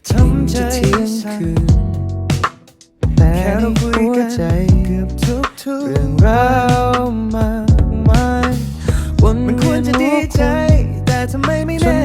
็ทำใจสั่นแต่ในหัวใจเกือบทุกๆเรื่องราวมากมายวนควรจะดีใจแต่ทำไมไม่แน่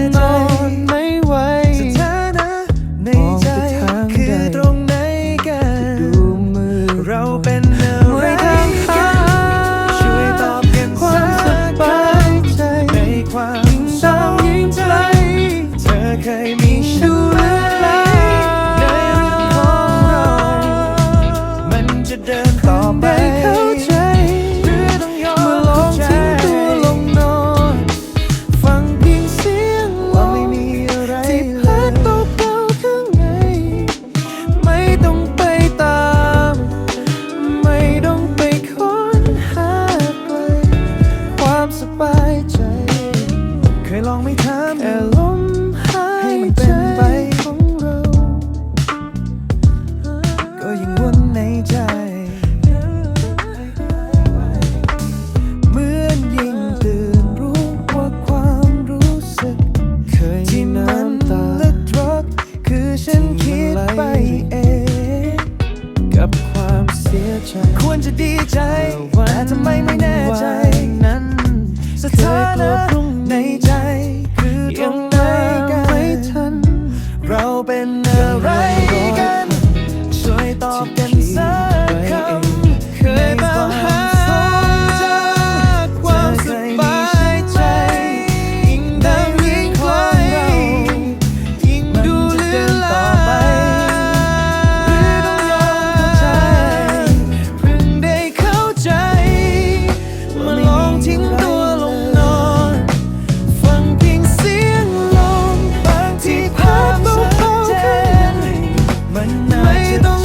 ยลองไม่ถามแค่ลมหายใจไปของเรา ก็ยังวนในใจ เหมือนยิ่งตื่นรู้ว่าความรู้สึก เคยที่น้ำตาและดรกคือฉันคิดไปเอง กับความเสียใจ ควรจะดีใจแต่ทำไมไม่แน่ใจนั้นสถานะ ทั don't